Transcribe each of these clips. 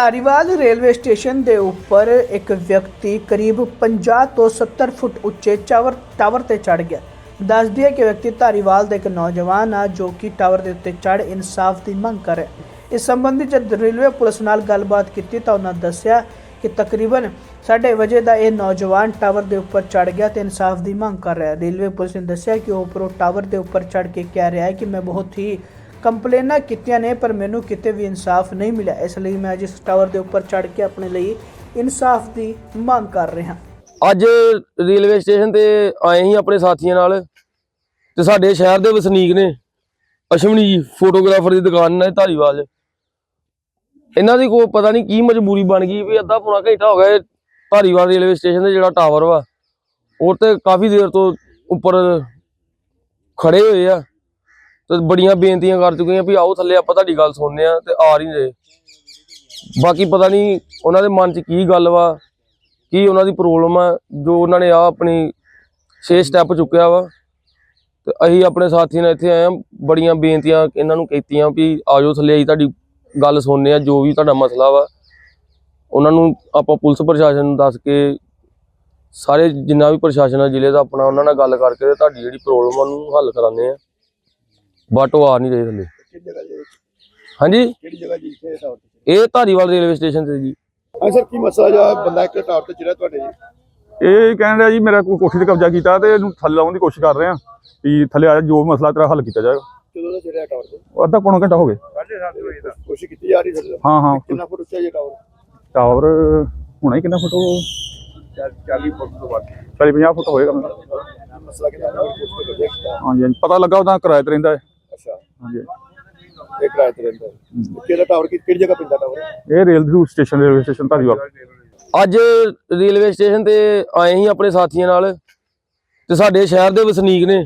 Dhariwal railway station ਦੇ ਉੱਪਰ ਇੱਕ ਵਿਅਕਤੀ ਕਰੀਬ 50 ਤੋਂ 70 ਫੁੱਟ ਉੱਚੇ ਟਾਵਰ ਟਾਵਰ ਤੇ ਚੜ ਗਿਆ। ਦੱਸਦੀ ਹੈ ਕਿ ਵਿਅਕਤੀ ਧਾਰੀਵਾਲ ਦਾ ਇੱਕ ਨੌਜਵਾਨ ਆ ਜੋ ਕਿ ਟਾਵਰ ਦੇ ਉੱਤੇ ਚੜ ਇਨਸਾਫ ਦੀ ਮੰਗ ਕਰ ਰਿਹਾ ਇਸ ਸੰਬੰਧੀ ਜਦ ਰੇਲਵੇ ਪੁਲਿਸ ਨਾਲ ਗੱਲਬਾਤ ਕੀਤੀ ਤਾਂ ਉਹਨਾਂ ਦੱਸਿਆ ਕਿ ਤਕਰੀਬਨ 7:30 ਵਜੇ ਦਾ ਇਹ ਨੌਜਵਾਨ ਟਾਵਰ ਦੇ ਉੱਪਰ ਚੜ ਗਿਆ ਤੇ ਇਨਸਾਫ ਦੀ ਮੰਗ ਕਰ ਰਿਹਾ ਰੇਲਵੇ ਪੁਲਿਸ ਨੇ ਦੱਸਿਆ ਕਿ ਉਹ ਉੱਪਰੋਂ ਟਾਵਰ ਦੇ ਉੱਪਰ ਚੜ ਕੇ ਕਹਿ ਰਿਹਾ ਹੈ ਕਿ ਮੈਂ ਬਹੁਤ ਹੀ ਕੰਪਲੇਨਾਂ ਕੀਤੀਆਂ ਨੇ, ਪਰ ਮੈਨੂੰ ਕਿਤੇ ਵੀ ਇਨਸਾਫ ਨਹੀਂ ਮਿਲਿਆ। ਇਸ ਲਈ ਮੈਂ ਅੱਜ ਇਸ ਟਾਵਰ ਦੇ ਉੱਪਰ ਚੜ ਕੇ ਆਪਣੇ ਲਈ ਇਨਸਾਫ ਦੀ ਮੰਗ ਕਰ ਰਿਹਾ ਅੱਜ ਰੇਲਵੇ ਸਟੇਸ਼ਨ ਤੇ ਆਏ ਸੀ ਆਪਣੇ ਸਾਥੀਆਂ ਨਾਲ ਤੇ ਸਾਡੇ ਸ਼ਹਿਰ ਦੇ ਵਸਨੀਕ ਨੇ, ਅਸ਼ਵਨੀ ਜੀ, ਫੋਟੋਗ੍ਰਾਫਰ ਦੀ ਦੁਕਾਨ ਨੇ ਧਾਰੀਵਾਲ ਇਹਨਾਂ ਦੀ ਕੋਈ ਪਤਾ ਨਹੀਂ ਕੀ ਮਜਬੂਰੀ ਬਣ ਗਈ ਵੀ ਅੱਧਾ ਪੌਣਾ ਘੰਟਾ ਹੋ ਗਿਆ ਧਾਰੀਵਾਲ ਰੇਲਵੇ ਸਟੇਸ਼ਨ ਤੇ ਜਿਹੜਾ ਟਾਵਰ ਵਾ, ਉਹ ਤੇ ਕਾਫੀ ਦੇਰ ਤੋਂ ਉੱਪਰ ਖੜੇ ਹੋਏ ਆ। ਤੇ ਬੜੀਆਂ ਬੇਨਤੀਆਂ ਕਰ ਚੁੱਕੇ ਵੀ ਆਓ ਥੱਲੇ ਆਪਾਂ ਤੁਹਾਡੀ ਗੱਲ ਸੁਣਨੇ ਆ ਤੇ ਆ ਨਹੀਂ ਰਹੇ। ਬਾਕੀ ਪਤਾ ਨਹੀਂ ਉਹਨਾਂ ਦੇ ਮਨ 'ਚ ਕੀ ਗੱਲ ਵਾ, ਕੀ ਉਹਨਾਂ ਦੀ ਪ੍ਰੋਬਲਮ ਆ, ਜੋ ਉਹਨਾਂ ਨੇ ਆ ਆਪਣੀ 6 ਸਟੈਪ ਚੁੱਕਿਆ ਵਾ। ਤੇ ਅਸੀਂ ਆਪਣੇ ਸਾਥੀ ਨਾਲ ਇੱਥੇ ਆਏ ਆ ਬੜੀਆਂ ਬੇਨਤੀਆਂ ਇਹਨਾਂ ਨੂੰ ਕੀਤੀਆਂ ਵੀ ਆਜੋ ਥੱਲੇ ਅਸੀਂ ਤੁਹਾਡੀ ਗੱਲ ਸੁਣਨੇ ਆ ਜੋ ਵੀ ਤੁਹਾਡਾ ਮਸਲਾ ਵਾ। ਉਹਨਾਂ ਨੂੰ ਆਪਾਂ ਪੁਲਿਸ ਪ੍ਰਸ਼ਾਸਨ ਨੂੰ ਦੱਸ ਕੇ ਸਾਰੇ ਜਿੰਨਾ ਵੀ ਪ੍ਰਸ਼ਾਸਨ ਆ, ਜ਼ਿਲ੍ਹੇ ਦਾ ਆਪਣਾ ਉਹਨਾਂ ਨਾਲ ਗੱਲ ਕਰਕੇ ਤੇ ਤੁਹਾਡੀ ਜਿਹੜੀ ਪ੍ਰੋਬਲਮ ਆ, ਉਹਨੂੰ ਹੱਲ ਕਰਾਉਂਦੇ ਆ ਬਟ ਉਹ ਆ ਨਹੀਂ ਰਹੇ ਥੱਲੇ ਹਾਂਜੀ? ਕਿਹੜੀ ਜਗ੍ਹਾ ਜੀ ਇੱਥੇ ਟਾਵਰ ਤੇ? ਇਹ ਧਾਰੀਵਾਲ ਰੇਲਵੇ ਸਟੇਸ਼ਨ ਤੇ ਜੀ। ਹਾਂ ਸਰ ਕੀ ਮਸਲਾ ਜਾ ਬੰਦਾ ਇੱਕ ਟਾਵਰ ਤੇ ਚੜਿਆ ਤੁਹਾਡੇ ਇਹ ਕਹਿਣ ਰਿਹਾ ਜੀ ਮੇਰਾ ਕੋਈ ਕੋਠੀ ਤੇ ਕਬਜ਼ਾ ਕੀਤਾ ਤੇ ਇਹਨੂੰ ਥੱਲੇ ਲਾਉਣ ਦੀ ਕੋਸ਼ਿਸ਼ ਕਰ ਰਹੇ ਆ ਵੀ ਥੱਲੇ ਆ ਜਾ ਜੋ ਮਸਲਾ ਤੇਰਾ ਹੱਲ ਕੀਤਾ ਜਾਏਗਾ। ਕਦੋਂ ਦਾ ਚੜਿਆ ਟਾਵਰ ਤੇ? ਉਹ ਅੱਧਾ ਪੌਣਾ ਘੰਟਾ ਹੋ ਗਿਆ ਸਾਢੇ 7 ਵਜੇ ਦਾ। ਕੋਸ਼ਿਸ਼ ਕੀਤੀ ਜਾ ਰਹੀ ਸਰ। ਹਾਂ ਹਾਂ। ਕਿੰਨਾ ਫੁੱਟ ਉੱਚਾ ਜੀ ਟਾਵਰ? ਟਾਵਰ ਹੋਣਾ ਹੀ ਕਿੰਨਾ ਫੁੱਟ ਉਹ 40 ਫੁੱਟ ਤੋਂ ਵੱਧ। 40 50 ਫੁੱਟ ਹੋਏਗਾ। ਮਸਲਾ ਕਿੰਨਾ? ਹਾਂਜੀ। ਪਤਾ ਲੱਗਾ ਉਹਦਾ ਕਿਰਾਏ ਤੇ ਰਹਿੰਦਾ ਹੈ। ਹਾਂਜੀ ਇਹ ਕਿਰਾਏ ਤੇ ਰਹਿੰਦਾ ਹੈ। ਕਿਹੜਾ ਟਾਵਰ ਕੀ ਕਿਹੜੀ ਜਗ੍ਹਾ ਪੈਂਦਾ ਟਾਵਰ ਇਹ ਰੇਲ ਦੀ ਸਟੇਸ਼ਨ ਰੇਲਵੇ ਸਟੇਸ਼ਨ ਧਾਰੀਵਾਲ ਅੱਜ ਰੇਲਵੇ ਸਟੇਸ਼ਨ ਤੇ ਆਏ ਸੀ ਆਪਣੇ ਸਾਥੀਆਂ ਨਾਲ ਤੇ ਸਾਡੇ ਸ਼ਹਿਰ ਦੇ ਵਸਨੀਕ ਨੇ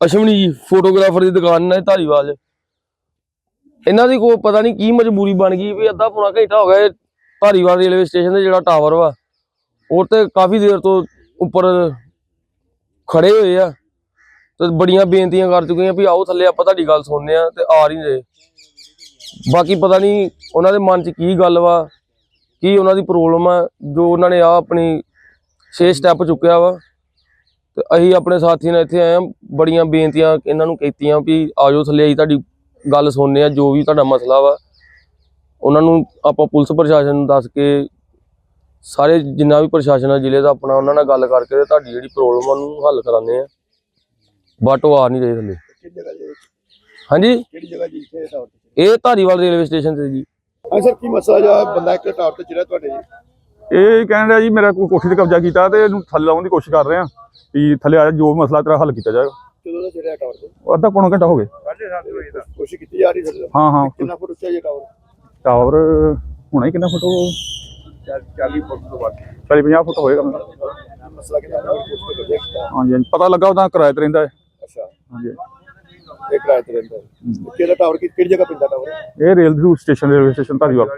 ਅਸ਼ਵਨੀ ਜੀ ਫੋਟੋਗ੍ਰਾਫਰ ਦੀ ਦੁਕਾਨ ਨੇ ਧਾਰੀਵਾਲ 'ਚ। ਇਹਨਾਂ ਦੀ ਕੋਈ ਪਤਾ ਨਹੀਂ ਕੀ ਮਜਬੂਰੀ ਬਣ ਗਈ ਵੀ ਅੱਧਾ ਪੌਣਾ ਘੰਟਾ ਹੋ ਗਿਆ ਇਹ ਧਾਰੀਵਾਲ ਰੇਲਵੇ ਸਟੇਸ਼ਨ ਤੇ ਜਿਹੜਾ ਟਾਵਰ ਵਾ ਉਹ ਤੇ ਕਾਫੀ ਦੇਰ ਤੋਂ ਉੱਪਰ ਖੜੇ ਹੋਏ ਆ ਤੇ ਬੜੀਆਂ ਬੇਨਤੀਆਂ ਕਰ ਚੁੱਕੇ ਆ ਵੀ ਆਓ ਥੱਲੇ ਆਪਾਂ ਤੁਹਾਡੀ ਗੱਲ ਸੁਣਨੇ ਆ ਤੇ ਆ ਨਹੀਂ ਰਹੇ। ਬਾਕੀ ਪਤਾ ਨਹੀਂ ਉਹਨਾਂ ਦੇ ਮਨ 'ਚ ਕੀ ਗੱਲ ਵਾ, ਕੀ ਉਹਨਾਂ ਦੀ ਪ੍ਰੋਬਲਮ ਆ, ਜੋ ਉਹਨਾਂ ਨੇ ਆ ਆਪਣੀ 6 ਸਟੈਪ ਚੁੱਕਿਆ ਵਾ। ਤੇ ਅਸੀਂ ਆਪਣੇ ਸਾਥੀ ਨਾਲ ਇੱਥੇ ਆਏ ਆ, ਬੜੀਆਂ ਬੇਨਤੀਆਂ ਇਹਨਾਂ ਨੂੰ ਕੀਤੀਆਂ ਵੀ ਆਜੋ ਥੱਲੇ ਅਸੀਂ ਤੁਹਾਡੀ ਗੱਲ ਸੁਣਨੇ ਆ, ਜੋ ਵੀ ਤੁਹਾਡਾ ਮਸਲਾ ਵਾ। ਉਹਨਾਂ ਨੂੰ ਆਪਾਂ ਪੁਲਿਸ ਪ੍ਰਸ਼ਾਸਨ ਨੂੰ ਦੱਸ ਕੇ ਸਾਰੇ ਜਿੰਨਾ ਵੀ ਪ੍ਰਸ਼ਾਸਨ ਆ, ਜ਼ਿਲ੍ਹੇ ਦਾ ਆਪਣਾ ਉਹਨਾਂ ਨਾਲ ਗੱਲ ਕਰਕੇ ਤੁਹਾਡੀ ਜਿਹੜੀ ਪ੍ਰੋਬਲਮ ਆ ਉਹਨੂੰ ਹੱਲ ਕਰਾਉਂਦੇ ਆ। ਬਟ ਉਹ ਆ ਨਹੀਂ ਰਹੇ ਥੱਲੇ। ਕਿਹੜੀ ਜਗ੍ਹਾ ਜੀ? ਹਾਂਜੀ? ਕਿਹੜੀ ਜਗ੍ਹਾ ਜੀ ਇੱਥੇ ਟਾਵਰ ਤੇ? ਇਹ ਧਾਰੀਵਾਲ ਰੇਲਵੇ ਸਟੇਸ਼ਨ ਤੇ ਜੀ। ਹਾਂ ਸਰ ਕੀ ਮਸਲਾ ਜਾ ਬੰਦਾ ਇੱਕ ਟਾਵਰ ਤੇ ਚੜਿਆ ਤੁਹਾਡੇ ਜੀ? ਇਹ ਕਹਿਣ ਰਿਹਾ ਜੀ ਮੇਰਾ ਕੋਈ ਕੋਠੀ ਤੇ ਕਬਜ਼ਾ ਕੀਤਾ ਤੇ ਇਹਨੂੰ ਥੱਲੇ ਲਾਉਣ ਦੀ ਕੋਸ਼ਿਸ਼ ਕਰ ਰਹੇ ਆ ਵੀ ਥੱਲੇ ਆ ਜਾ ਜੋ ਮਸਲਾ ਤੇਰਾ ਹੱਲ ਕੀਤਾ ਜਾਏਗਾ। ਕਦੋਂ ਦਾ ਚੜਿਆ ਟਾਵਰ ਤੇ? ਉਹ ਅੱਧਾ ਪੌਣਾ ਘੰਟਾ ਹੋ ਗਿਆ ਸਾਢੇ 7 ਵਜੇ ਦਾ। ਕੋਸ਼ਿਸ਼ ਕੀਤੀ ਜਾ ਰਹੀ ਸਰ? ਹਾਂ ਹਾਂ। ਕਿੰਨਾ ਫੁੱਟ ਉੱਚਾ ਜੀ ਟਾਵਰ? ਟਾਵਰ ਹੋਣਾ ਹੀ ਕਿੰਨਾ ਫੁੱਟ ਉਹ 40 ਫੁੱਟ ਤੋਂ ਵੱਧ। 40 50 ਫੁੱਟ ਹੋਏਗਾ। ਮਸਲਾ ਕਿੰਨਾ? ਹਾਂਜੀ। ਪਤਾ ਲੱਗਾ ਉਹਦਾ ਕਿਰਾਏ ਤੇ ਰਹਿੰਦਾ ਹੈ। ਹਾਂਜੀ। ਇਹ ਕਿਰਾਏ ਤੇ ਰਹਿੰਦਾ। ਹੈ। ਕਿਹੜਾ ਟਾਵਰ ਕਿਹੜੀ ਜਗ੍ਹਾ ਪੈਂਦਾ ਟਾਵਰ ਇਹ ਰੇਲ ਦੀ ਸਟੇਸ਼ਨ ਰੇਲਵੇ ਸਟੇਸ਼ਨ ਧਾਰੀਵਾਲ।